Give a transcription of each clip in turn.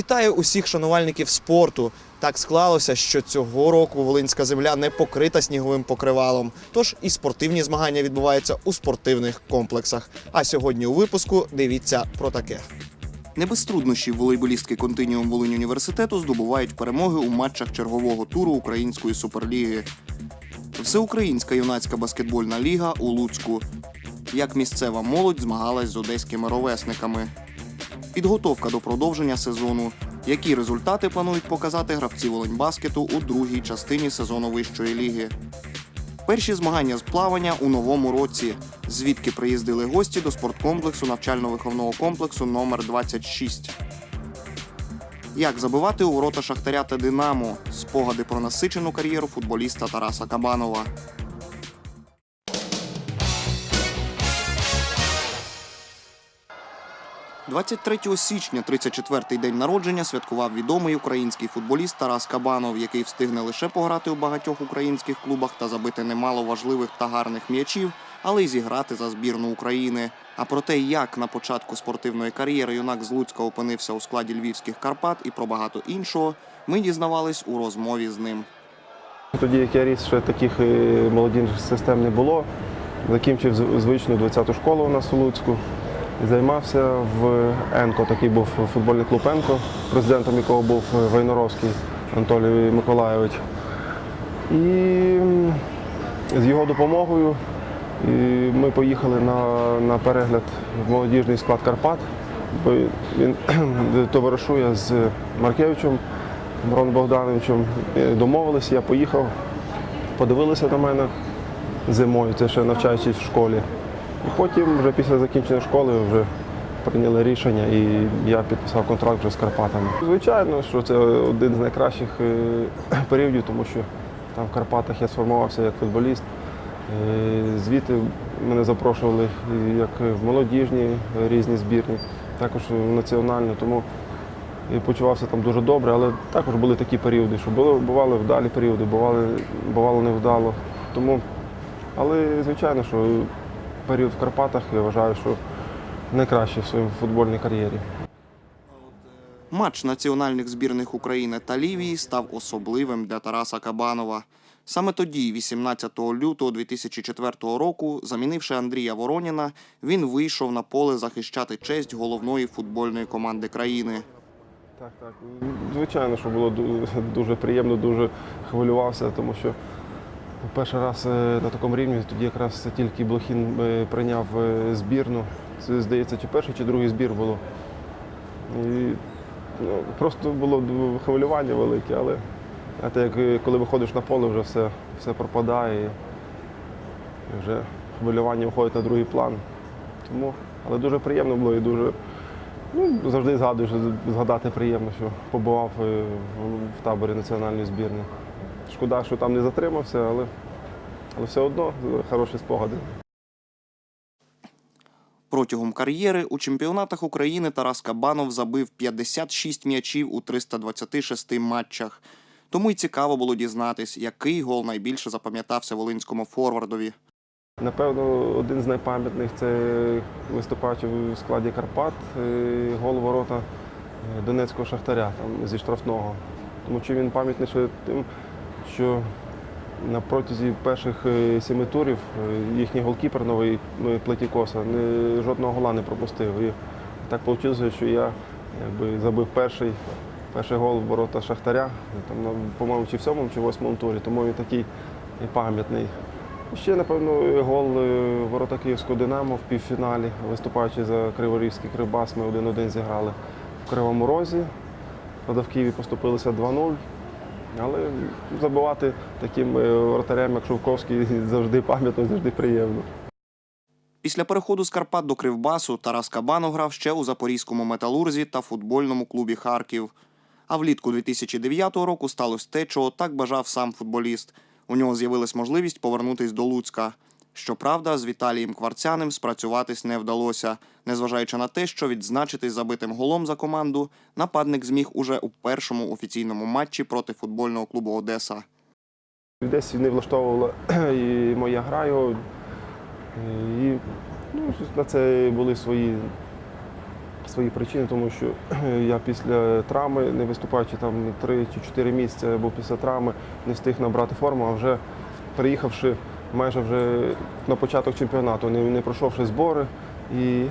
Вітаю усіх шанувальників спорту. Так склалося, що цього року Волинська земля не покрита сніговим покривалом. Тож і спортивні змагання відбуваються у спортивних комплексах. А сьогодні у випуску дивіться про таке. Не без труднощів волейболістки континіум Волинь університету здобувають перемоги у матчах чергового туру Української суперліги. Всеукраїнська юнацька баскетбольна ліга у Луцьку. Як місцева молодь змагалась з одеськими ровесниками. Підготовка до продовження сезону. Які результати планують показати гравці Волиньбаскету у другій частині сезону вищої ліги? Перші змагання з плавання у новому році. Звідки приїздили гості до спорткомплексу навчально-виховного комплексу номер 26 Як забивати у ворота Шахтаря та Динамо? Спогади про насичену кар'єру футболіста Тараса Кабанова. – 23 січня, 34-й день народження, святкував відомий український футболіст Тарас Кабанов, який встиг не лише пограти у багатьох українських клубах та забити немало важливих та гарних м'ячів, але й зіграти за збірну України. А про те, як на початку спортивної кар'єри юнак з Луцька опинився у складі львівських Карпат і про багато іншого, ми дізнавались у розмові з ним. Тоді, як я ріс, ще таких е, молодіжних систем не було. Закінчив звичну 20-ту школу у нас у Луцьку. Займався в Енко, такий був футбольний клуб Енко, президентом якого був Войнаровський Анатолій Миколайович. І з його допомогою ми поїхали на, на перегляд в молодіжний склад Карпат. Він товаришує з Маркевичем Мироном Богдановичем. Е, Домовилися, я поїхав, подивилися на мене зимою, це ще навчаючись в школі. І потім, вже після закінчення школи, вже прийняли рішення і я підписав контракт вже з Карпатами. Звичайно, що це один з найкращих е, періодів, тому що там в Карпатах я сформувався як футболіст. Е, Звідти мене запрошували як в молодіжні е, різні збірні, також в національну. Тому почувався там дуже добре, але також були такі періоди, що були, бували вдалі періоди, бували, бувало невдало. Тому, але звичайно, що період в Карпатах я вважаю, що найкращий в своїй футбольній кар'єрі. Матч національних збірних України та Лівії став особливим для Тараса Кабанова. Саме тоді, 18 лютого 2004 року, замінивши Андрія Вороніна, він вийшов на поле захищати честь головної футбольної команди країни. Так, так. Звичайно, що було дуже приємно, дуже хвилювався, тому що перший раз е, на такому рівні, тоді якраз тільки Блохін е, прийняв е, збірну. Це, здається, чи перший, чи другий збір було. І, ну, просто було хвилювання велике, але знаєте, як коли виходиш на поле, вже все, все пропадає. І вже хвилювання виходить на другий план. Тому, але дуже приємно було і дуже. Ну, завжди згадую, згадати приємно, що побував в таборі національної збірної. Шкода, що там не затримався, але, але все одно хороші спогади. Протягом кар'єри у чемпіонатах України Тарас Кабанов забив 56 м'ячів у 326 матчах. Тому й цікаво було дізнатись, який гол найбільше запам'ятався волинському форвардові. Напевно, один з найпам'ятних це виступаючи в складі Карпат, е, гол ворота е, Донецького шахтаря там, зі штрафного. Тому що він пам'ятний ще тим, що на протязі перших е, семи турів е, їхній голкіпер новий Плетікоса жодного гола не пропустив. І так вийшло, що я якби, забив перший, перший гол в ворота Шахтаря, там, по-моєму, чи в сьомому, чи в восьмому турі, тому він такий пам'ятний. Ще, напевно, гол е, ворота Київського Динамо в півфіналі, виступаючи за Криворізький Кривбас, ми 1-1 зіграли в Кривому Розі. Правда, в Києві поступилися 2-0. Але забивати таким вратарем, як Шовковський, завжди пам'ятно, завжди приємно. Після переходу з Карпат до Кривбасу Тарас Кабанов грав ще у Запорізькому металурзі та футбольному клубі Харків. А влітку 2009 року сталося те, чого так бажав сам футболіст. У нього з'явилась можливість повернутись до Луцька. Щоправда, з Віталієм Кварцяним спрацюватись не вдалося, незважаючи на те, що відзначитись забитим голом за команду, нападник зміг уже у першому офіційному матчі проти футбольного клубу Одеса. Десь не влаштовувала і моя гра його. І ну, на це були свої свої причини, тому що я після травми, не виступаючи там 3 чи 4 місяці, або після травми не встиг набрати форму, а вже приїхавши майже вже на початок чемпіонату, не, не пройшовши збори. І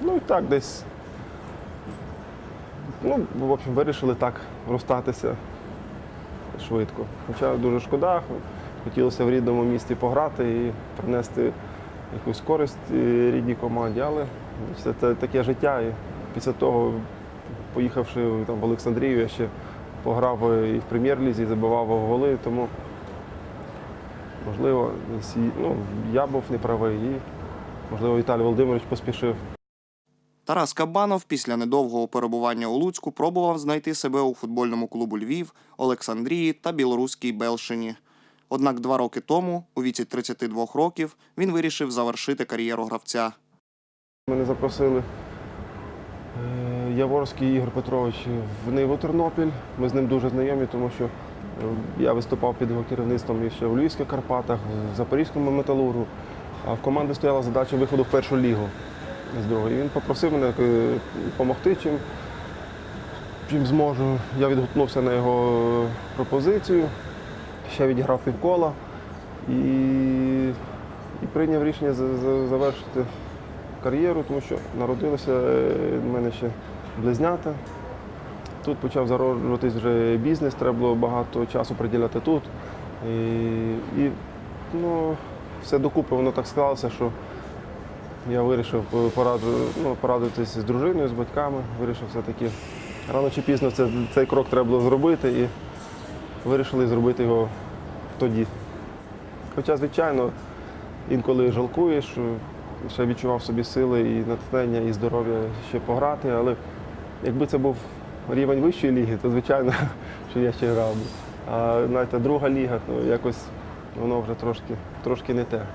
ну і так десь. Ну, в общем, вирішили так розстатися швидко. Хоча дуже шкода, хотілося в рідному місті пограти і принести якусь користь е, рідній команді, але це, це таке життя. І після того, поїхавши там, в Олександрію, я ще пограв і в прем'єр-лізі, і забивав голи, тому можливо, ну, я був неправий і можливо Віталій Володимирович поспішив. Тарас Кабанов після недовгого перебування у Луцьку пробував знайти себе у футбольному клубу Львів, Олександрії та білоруській Белшині. Однак два роки тому, у віці 32 років, він вирішив завершити кар'єру гравця. Мене запросили е, Яворський Ігор Петрович в Ниву Тернопіль. Ми з ним дуже знайомі, тому що я виступав під його керівництвом ще в Львівських Карпатах, в Запорізькому металургу. А в команди стояла задача виходу в першу лігу з другої. І він попросив мене допомогти чим, чим зможу. Я відгукнувся на його пропозицію, ще відіграв півкола і, і прийняв рішення за- за- завершити кар'єру, тому що народилися е, в мене ще близнята. Тут почав зароджуватись вже бізнес, треба було багато часу приділяти тут. І, і ну, все докупи воно так склалося, що я вирішив пораду, ну, порадитися з дружиною, з батьками. Вирішив все-таки рано чи пізно це, цей крок треба було зробити і вирішили зробити його тоді. Хоча, звичайно, інколи жалкуєш, ще відчував собі сили і натхнення, і здоров'я ще пограти, але якби це був рівень вищої ліги, то звичайно, що я ще грав би. А знаєте, друга ліга, то якось воно вже трошки, трошки не те.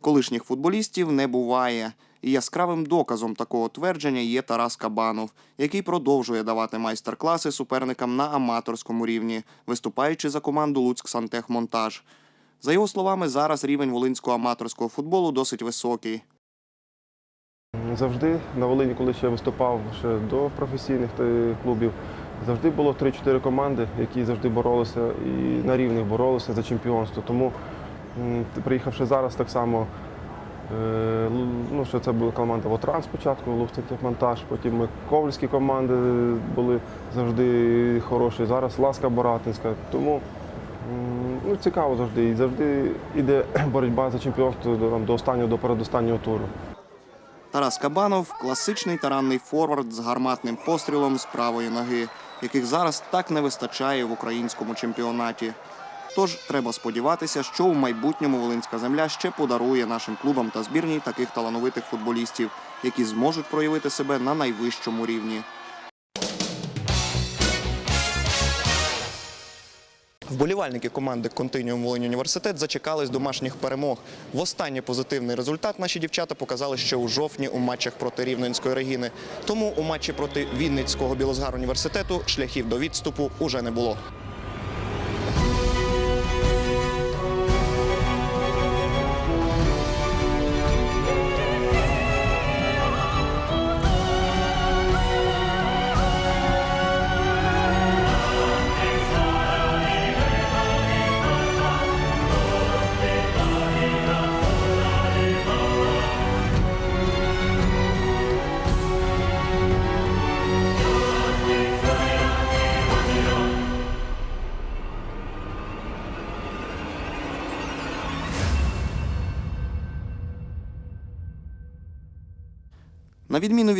Колишніх футболістів не буває. І яскравим доказом такого твердження є Тарас Кабанов, який продовжує давати майстер-класи суперникам на аматорському рівні, виступаючи за команду Луцьк Сантехмонтаж. За його словами, зараз рівень волинського аматорського футболу досить високий. Завжди на Волині, коли ще виступав ще до професійних клубів, завжди було 3-4 команди, які завжди боролися і на рівних боролися за чемпіонство. Тому, приїхавши зараз, так само, е, ну, що це була команда Вотран спочатку, Луфтехмонтаж, потім ми ковальські команди були завжди хороші. Зараз Ласка Боратинська. Тому ну, цікаво завжди. І завжди йде боротьба за чемпіонство до останнього, до передостаннього туру. Тарас Кабанов класичний таранний форвард з гарматним пострілом з правої ноги, яких зараз так не вистачає в українському чемпіонаті. Тож треба сподіватися, що в майбутньому Волинська земля ще подарує нашим клубам та збірній таких талановитих футболістів, які зможуть проявити себе на найвищому рівні. Вболівальники команди Континіум Волинь Університет зачекались домашніх перемог. Востаннє позитивний результат наші дівчата показали ще у жовтні у матчах проти Рівненської Регіни. Тому у матчі проти Вінницького Білозгар університету шляхів до відступу уже не було.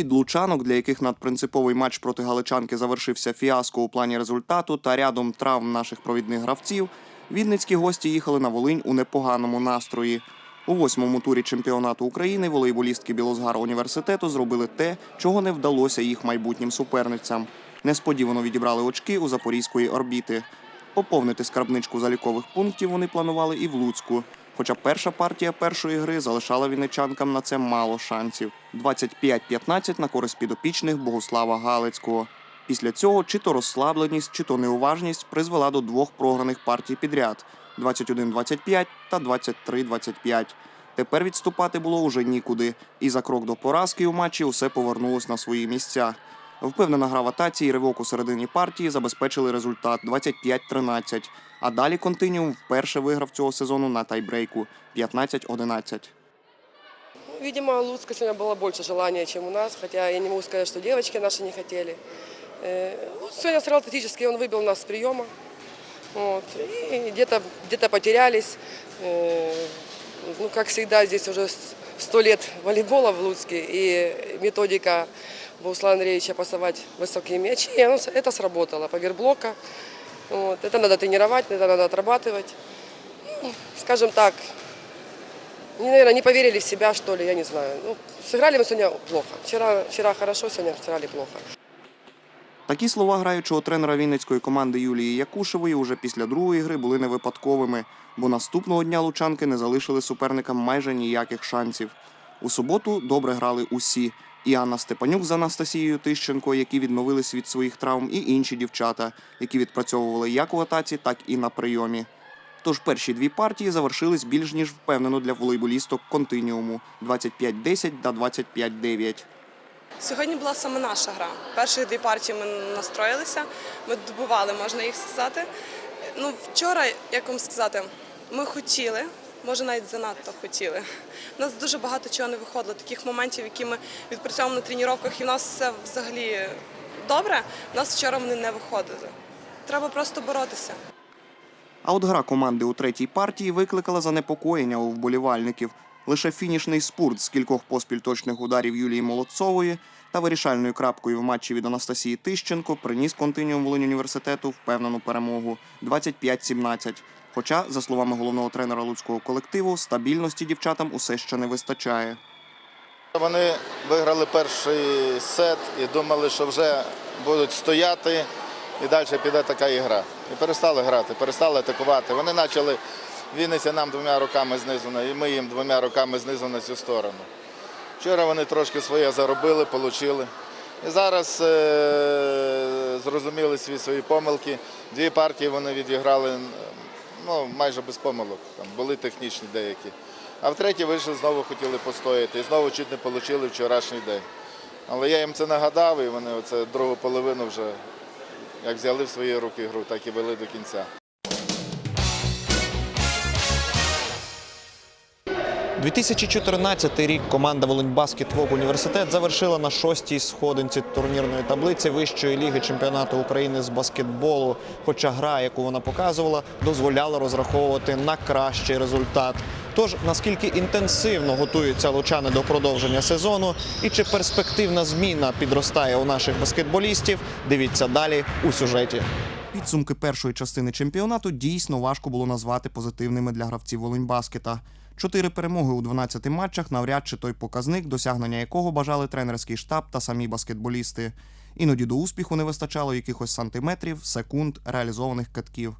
Від лучанок, для яких надпринциповий матч проти галичанки завершився фіаско у плані результату та рядом травм наших провідних гравців, відницькі гості їхали на Волинь у непоганому настрої. У восьмому турі чемпіонату України волейболістки Білозгара університету зробили те, чого не вдалося їх майбутнім суперницям. Несподівано відібрали очки у запорізької орбіти. Поповнити скарбничку залікових пунктів вони планували і в Луцьку. Хоча перша партія першої гри залишала вінничанкам на це мало шансів. 25-15 на користь підопічних Богуслава Галицького. Після цього чи то розслабленість, чи то неуважність призвела до двох програних партій підряд 21-25 та 23-25. Тепер відступати було уже нікуди, і за крок до поразки у матчі усе повернулось на свої місця. Впевнена гра в атаці і ривок у середині партії забезпечили результат 25-13. А далі континіум вперше виграв цього сезону на тайбрейку 15-11. Видимо, у Луцка сегодня было больше желания, чем у нас, хотя я не могу сказать, что девочки наши не хотели. Э, Луцк сегодня сыграл тактически, он выбил нас с приема. Вот, и где-то где потерялись. Э, Ну, как всегда, здесь уже с- сто лет волейбола в Луцке, и методика Руслана Андреевича пасовать высокие мячи, и оно с- это сработало. Поверблока. Вот, это надо тренировать, это надо отрабатывать. Ну, скажем так, они, наверное, не поверили в себя, что ли, я не знаю. Ну, сыграли мы сегодня плохо. Вчера, вчера хорошо, сегодня сыграли плохо. Такі слова граючого тренера вінницької команди Юлії Якушевої уже після другої гри були не випадковими, бо наступного дня лучанки не залишили суперникам майже ніяких шансів. У суботу добре грали усі. І Анна Степанюк з Анастасією Тищенко, які відновились від своїх травм, і інші дівчата, які відпрацьовували як в атаці, так і на прийомі. Тож перші дві партії завершились більш ніж впевнено для волейболісток континіуму 25-10 та 25-9. Сьогодні була саме наша гра. Перші дві партії ми настроїлися, ми добували, можна їх сказати. Ну, вчора, як вам сказати, ми хотіли, може навіть занадто хотіли. У нас дуже багато чого не виходило, таких моментів, які ми відпрацьовуємо на тренуваннях, і в нас все взагалі добре. У нас вчора вони не виходили. Треба просто боротися. А от гра команди у третій партії викликала занепокоєння у вболівальників. Лише фінішний спурт з кількох поспіль точних ударів Юлії Молодцової та вирішальною крапкою в матчі від Анастасії Тищенко приніс континіум Волинь університету впевнену перемогу 25-17. Хоча, за словами головного тренера луцького колективу, стабільності дівчатам усе ще не вистачає. Вони виграли перший сет і думали, що вже будуть стояти і далі піде така ігра. І перестали грати, перестали атакувати. Вони почали Вінниця нам двома руками знизу, і ми їм двома руками знизу на цю сторону. Вчора вони трошки своє заробили, отримали. І зараз е- зрозуміли свої свої помилки. Дві партії вони відіграли ну, майже без помилок. Там були технічні деякі. А в третій вийшли, знову хотіли постояти. І знову чуть не отримали вчорашній день. Але я їм це нагадав, і вони оце другу половину вже як взяли в свої руки гру, так і вели до кінця. 2014 рік команда Волиньбаскет ВОК університет завершила на шостій сходинці турнірної таблиці Вищої ліги чемпіонату України з баскетболу. Хоча гра, яку вона показувала, дозволяла розраховувати на кращий результат. Тож наскільки інтенсивно готуються лучани до продовження сезону, і чи перспективна зміна підростає у наших баскетболістів, дивіться далі у сюжеті. Підсумки першої частини чемпіонату дійсно важко було назвати позитивними для гравців Волиньбаскета. Чотири перемоги у 12 матчах навряд чи той показник, досягнення якого бажали тренерський штаб та самі баскетболісти. Іноді до успіху не вистачало якихось сантиметрів, секунд, реалізованих катків.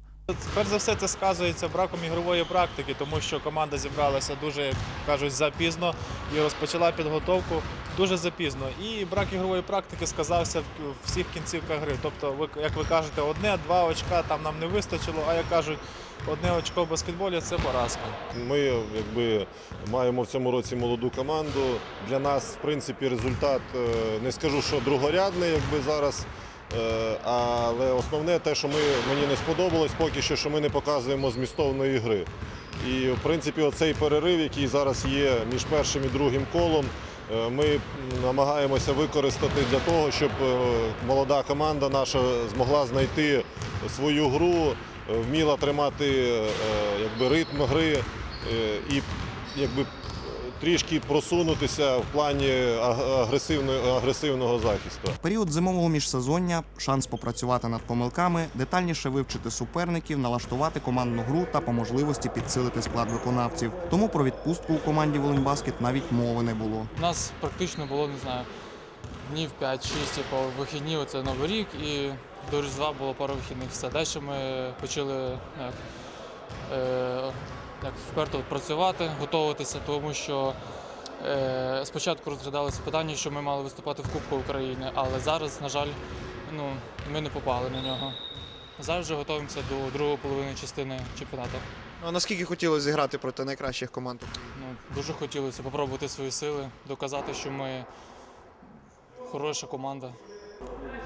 Перш за все, це сказується браком ігрової практики, тому що команда зібралася дуже, як кажуть, запізно і розпочала підготовку дуже запізно. І брак ігрової практики сказався в всіх кінцівках гри. Тобто, як ви кажете, одне-два очка там нам не вистачило, а як кажуть, одне очко в баскетболі це поразка. Ми якби маємо в цьому році молоду команду. Для нас, в принципі, результат е, не скажу, що другорядний, якби зараз. е, Але основне те, що ми, мені не сподобалось поки що, що ми не показуємо змістовної гри. І в принципі, оцей перерив, який зараз є між першим і другим колом, е, ми намагаємося використати для того, щоб молода команда наша змогла знайти свою гру, вміла тримати е, якби, ритм гри е, і якби, трішки просунутися в плані агресивної- агресивного захисту. Період зимового міжсезоння шанс попрацювати над помилками, детальніше вивчити суперників, налаштувати командну гру та по можливості підсилити склад виконавців. Тому про відпустку у команді Волиньбаскет навіть мови не було. У нас практично було, не знаю, днів 5-6, типу, вихідні, це Новий рік, і до Різдва було пару вихідних. Все. Далі ми почали як, е, як вперто працювати, готуватися, тому що е, спочатку розглядалося питання, що ми мали виступати в Кубку України, але зараз, на жаль, ну, ми не попали на нього. Зараз вже готуємося до другої половини частини чемпіонату. А наскільки хотілося зіграти проти найкращих команд? Ну, дуже хотілося спробувати свої сили, доказати, що ми хороша команда.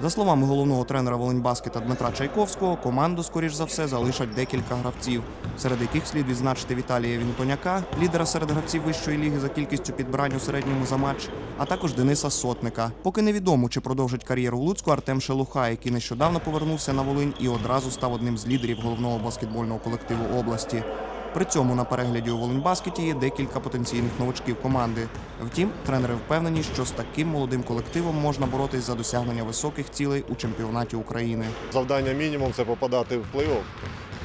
За словами головного тренера Волиньбаскета Дмитра Чайковського, команду, скоріш за все, залишать декілька гравців, серед яких слід відзначити Віталія Вінтоняка, лідера серед гравців вищої ліги за кількістю підбирань у середньому за матч, а також Дениса Сотника. Поки невідомо, чи продовжить кар'єру в Луцьку Артем Шелуха, який нещодавно повернувся на Волинь і одразу став одним з лідерів головного баскетбольного колективу області. При цьому на перегляді у Волиньбаскеті є декілька потенційних новачків команди. Втім, тренери впевнені, що з таким молодим колективом можна боротись за досягнення високих цілей у чемпіонаті України. Завдання мінімум це попадати в плей-офф.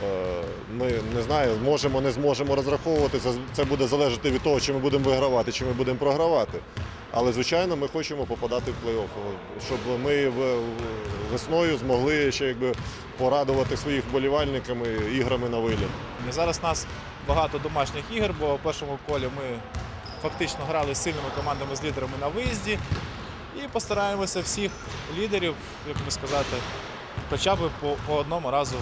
Е, Ми не знаю, зможемо, не зможемо розраховувати. Це, це буде залежати від того, чи ми будемо вигравати, чи ми будемо програвати. Але, звичайно, ми хочемо попадати в плей-офф, щоб ми весною змогли ще якби порадувати своїх вболівальниками іграми на виліт. І зараз у нас багато домашніх ігор, бо в першому колі ми фактично грали з сильними командами з лідерами на виїзді. І постараємося всіх лідерів, як би сказати, хоча б по, по одному разу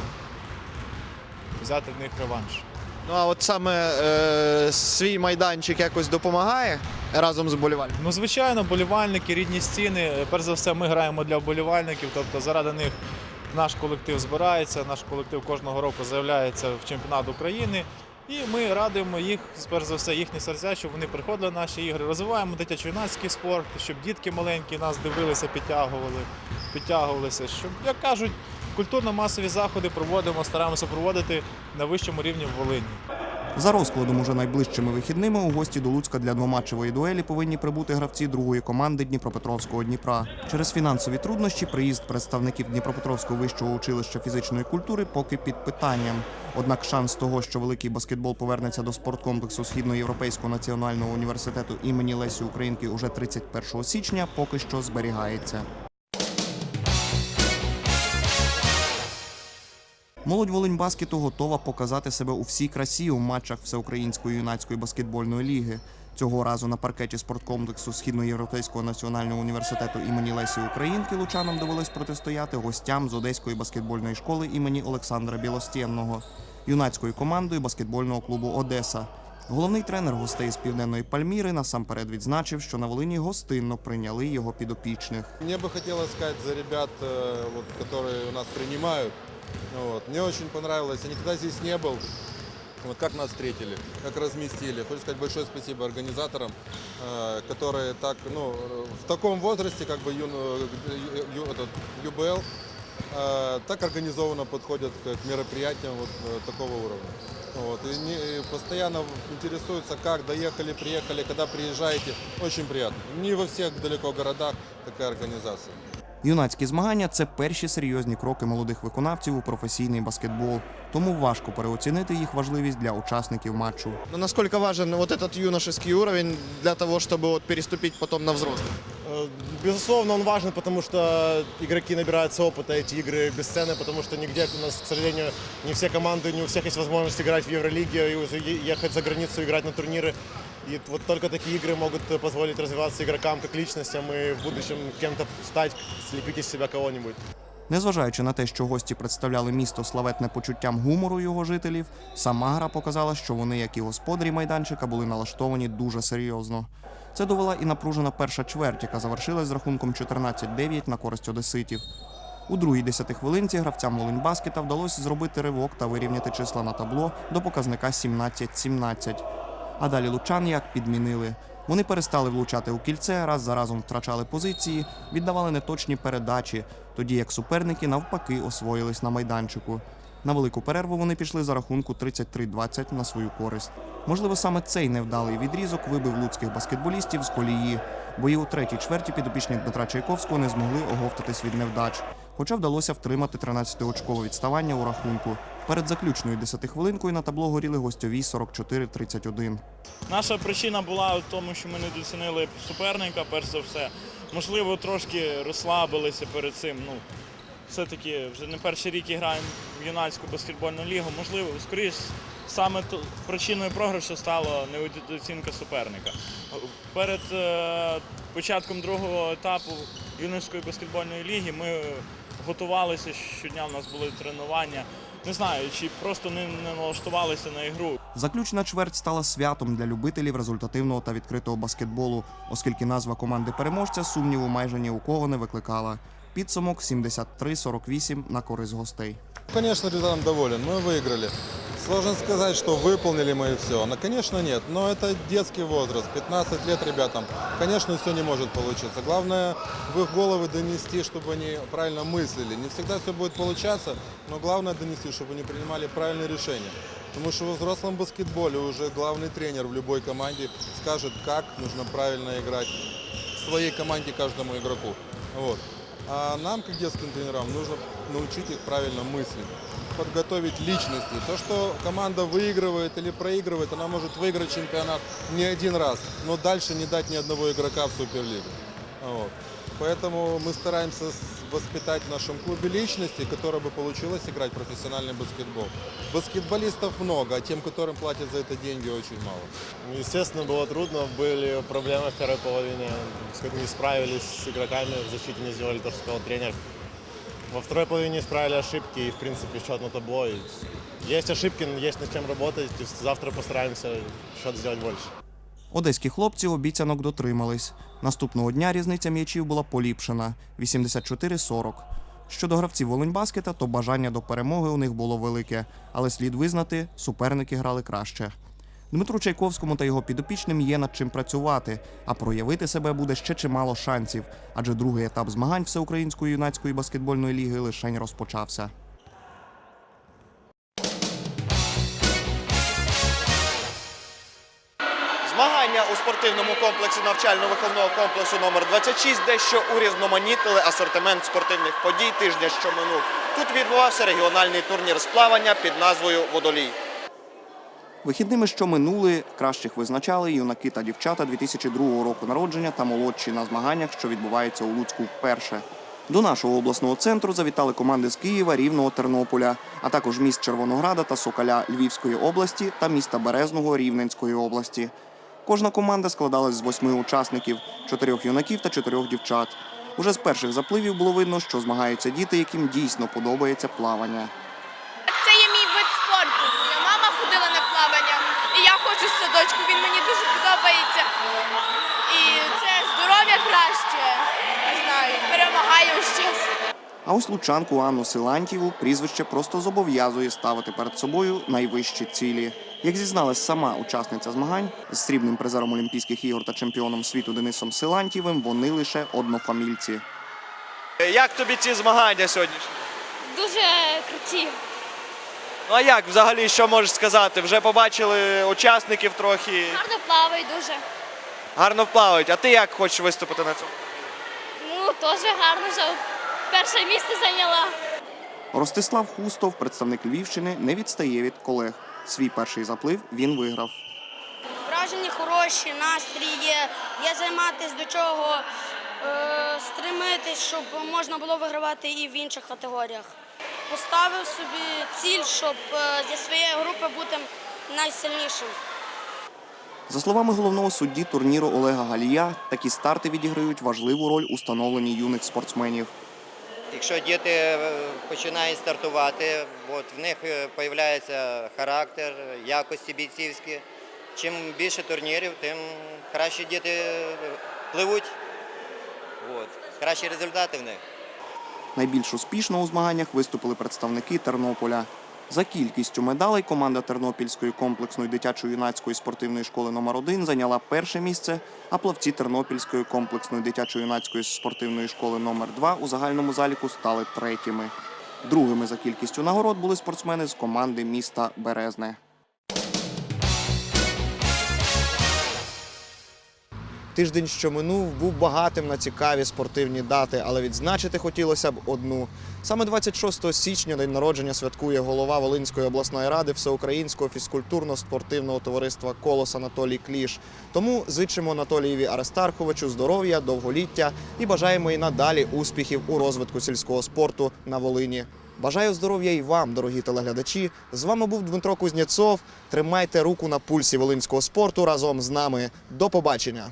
взяти в них реванш. Ну а от саме е, свій майданчик якось допомагає разом з болівальниками? Ну, звичайно, болівальники, рідні стіни. Перш за все, ми граємо для вболівальників, тобто заради них наш колектив збирається, наш колектив кожного року заявляється в чемпіонат України. І ми радуємо їх, перш за все, їхні серця, щоб вони приходили на наші ігри. Розвиваємо дитячо-юнацький спорт, щоб дітки маленькі нас дивилися, підтягували, підтягувалися. Щоб, як кажуть, культурно-масові заходи проводимо, стараємося проводити на вищому рівні в Волині. За розкладом уже найближчими вихідними у гості до Луцька для двоматчевої дуелі повинні прибути гравці другої команди Дніпропетровського Дніпра. Через фінансові труднощі приїзд представників Дніпропетровського вищого училища фізичної культури поки під питанням. Однак шанс того, що великий баскетбол повернеться до спорткомплексу Східноєвропейського національного університету імені Лесі Українки уже 31 січня, поки що зберігається. Молодь Волиньбаскету готова показати себе у всій красі у матчах Всеукраїнської юнацької баскетбольної ліги. Цього разу на паркеті спорткомплексу Східноєвропейського національного університету імені Лесі Українки лучанам довелось протистояти гостям з Одеської баскетбольної школи імені Олександра Білостєнного, юнацькою командою баскетбольного клубу Одеса. Головний тренер гостей з південної Пальміри насамперед відзначив, що на Волині гостинно прийняли його підопічних. Мне бы хотелось сказать за ребят, э, вот, которые у нас принимают. Вот. Мне очень понравилось. Я никогда здесь не был. Вот как нас встретили, как разместили. Хочу сказать большое спасибо организаторам, э, которые так, ну, в таком возрасте, как бы ю- ю- этот, ЮБЛ, э, так организованно подходят к к мероприятиям вот э, такого уровня. Вот. И, не- и постоянно интересуются, как доехали, приехали, когда приезжаете. Очень приятно. Не во всех далеко городах такая организация. Юнацькі змагання це перші серйозні кроки молодих виконавців у професійний баскетбол, тому важко переоцінити їх важливість для учасників матчу. Ну, наскільки важен вот этот юношеский уровень для того, щоб вот переступить потом на взрослых? Э, Безусловно, он важен, потому что игроки набираются опыта, эти игры бесценны, потому что нигде у нас, к сожалению, не все команды, не у всех есть возможность играть в Евролиге и уже е- ехать за границу, играть на турниры. И вот только такие игры могут позволить развиваться игрокам как личностям и в будущем кем-то стать, слепить из себя кого-нибудь. Незважаючи на те, що гості представляли місто славетне почуттям гумору його жителів, сама гра показала, що вони, як і господарі майданчика, були налаштовані дуже серйозно. Це довела і напружена перша чверть, яка завершилась з рахунком 14-9 на користь одеситів. У другій десятихвилинці гравцям Волиньбаскета вдалося зробити ривок та вирівняти числа на табло до показника 17-17. А далі лучан як підмінили. Вони перестали влучати у кільце, раз за разом втрачали позиції, віддавали неточні передачі, тоді як суперники навпаки освоїлись на майданчику. На велику перерву вони пішли за рахунку 33-20 на свою користь. Можливо, саме цей невдалий відрізок вибив луцьких баскетболістів з колії, бо і у третій чверті підопічні Дмитра Чайковського не змогли оговтатись від невдач. Хоча вдалося втримати 13-очкове відставання у рахунку. Перед заключною 10-хвилинкою на табло горіли гостьові 44-31. Наша причина була в тому, що ми не доцінили суперника, перш за все. Можливо, трошки розслабилися перед цим. Ну, все-таки вже не перший рік граємо в юнацьку баскетбольну лігу. Можливо, скоріш саме причиною програшу стала неоцінка суперника. Перед е, початком другого етапу юнацької баскетбольної ліги ми готувалися щодня. У нас були тренування. Не знаю, чи просто не, не налаштувалися на ігру. Заключна чверть стала святом для любителів результативного та відкритого баскетболу, оскільки назва команди переможця сумніву майже ні у кого не викликала. Підсумок 73-48 на користь гостей. Конечно, результатом доволен. Мы выиграли. Сложно сказать, что выполнили мы все. Ну, конечно, нет. Но это детский возраст. 15 лет ребятам. Конечно, все не может получиться. Главное в их головы донести, чтобы они правильно мыслили. Не всегда все будет получаться, но главное донести, чтобы они принимали правильные решения. Потому что во взрослом баскетболе уже главный тренер в любой команде скажет, как нужно правильно играть в своей команде каждому игроку. Вот. А нам, как детским тренерам, нужно научить их правильно мыслить, подготовить личности. То, что команда выигрывает или проигрывает, она может выиграть чемпионат не один раз, но дальше не дать ни одного игрока в Суперлигу. Вот. Поэтому мы стараемся с- воспитать в нашем клубе личности, которая бы получилось играть профессиональный баскетбол. Баскетболистов много, а тем, которым платят за это деньги, очень мало. Естественно, было трудно, были проблемы в первой половине, не справились с игроками, в защите не сделали то, что сказал тренер. Во второй половине исправили ошибки и, в принципе, счет на табло. Есть ошибки, есть над чем работать, завтра постараемся счет сделать больше. Одеські хлопці обіцянок дотримались. Наступного дня різниця м'ячів була поліпшена 84-40. Щодо гравців Волиньбаскета, то бажання до перемоги у них було велике, але слід визнати, суперники грали краще. Дмитру Чайковському та його підопічним є над чим працювати, а проявити себе буде ще чимало шансів, адже другий етап змагань Всеукраїнської юнацької баскетбольної ліги лишень розпочався. Змагання у спортивному комплексі навчально-виховного комплексу номер 26 дещо урізноманітнили асортимент спортивних подій тижня, що минув. Тут відбувався регіональний турнір з плавання під назвою Водолій. Вихідними, що минули, кращих визначали юнаки та дівчата 2002 року народження та молодші на змаганнях, що відбуваються у Луцьку вперше. До нашого обласного центру завітали команди з Києва, Рівного, Тернополя, а також міст Червонограда та Соколя Львівської області та міста Березного Рівненської області. Кожна команда складалась з восьми учасників чотирьох юнаків та чотирьох дівчат. Уже з перших запливів було видно, що змагаються діти, яким дійсно подобається плавання. Це є мій вид спорту. Моя мама ходила на плавання, і я хочу з садочку. Він мені дуже подобається. І це здоров'я краще. Не знаю, перемагає весь час. А ось лучанку Анну Силантьєву прізвище просто зобов'язує ставити перед собою найвищі цілі. Як зізналась сама учасниця змагань з срібним призером Олімпійських ігор та чемпіоном світу Денисом Силантьєвим, вони лише однофамільці. Як тобі ці змагання сьогоднішні? Дуже круті. Ну а як взагалі що можеш сказати? Вже побачили учасників трохи Гарно плаваю дуже. гарно вплавають. А ти як хочеш виступити на цьому? Ну, теж гарно, що перше місце зайняла. Ростислав Хустов, представник Львівщини, не відстає від колег. Свій перший заплив він виграв. Враження хороші, настрій є, є займатися до чого, е, стремитись, щоб можна було вигравати і в інших категоріях. Поставив собі ціль, щоб е, зі своєї групи бути найсильнішим. За словами головного судді турніру Олега Галія, такі старти відіграють важливу роль у становленні юних спортсменів. Якщо діти е, починають стартувати, от в них з'являється характер, якості бійцівські. Чим більше турнірів, тим краще діти е, пливуть. От. Кращі результати в них. Найбільш успішно у змаганнях виступили представники Тернополя. За кількістю медалей команда Тернопільської комплексної дитячо-юнацької спортивної школи номер 1 зайняла перше місце, а плавці Тернопільської комплексної дитячо-юнацької спортивної школи номер 2 у загальному заліку стали третіми. Другими за кількістю нагород були спортсмени з команди міста Березне. Тиждень, що минув, був багатим на цікаві спортивні дати, але відзначити хотілося б одну. Саме 26 січня день народження святкує голова Волинської обласної ради Всеукраїнського фізкультурно-спортивного товариства Колос Анатолій Кліш. Тому зичимо Анатолієві Аристарховичу здоров'я, довголіття і бажаємо і надалі успіхів у розвитку сільського спорту на Волині. Бажаю здоров'я і вам, дорогі телеглядачі. З вами був Дмитро Кузнєцов. Тримайте руку на пульсі волинського спорту разом з нами. До побачення.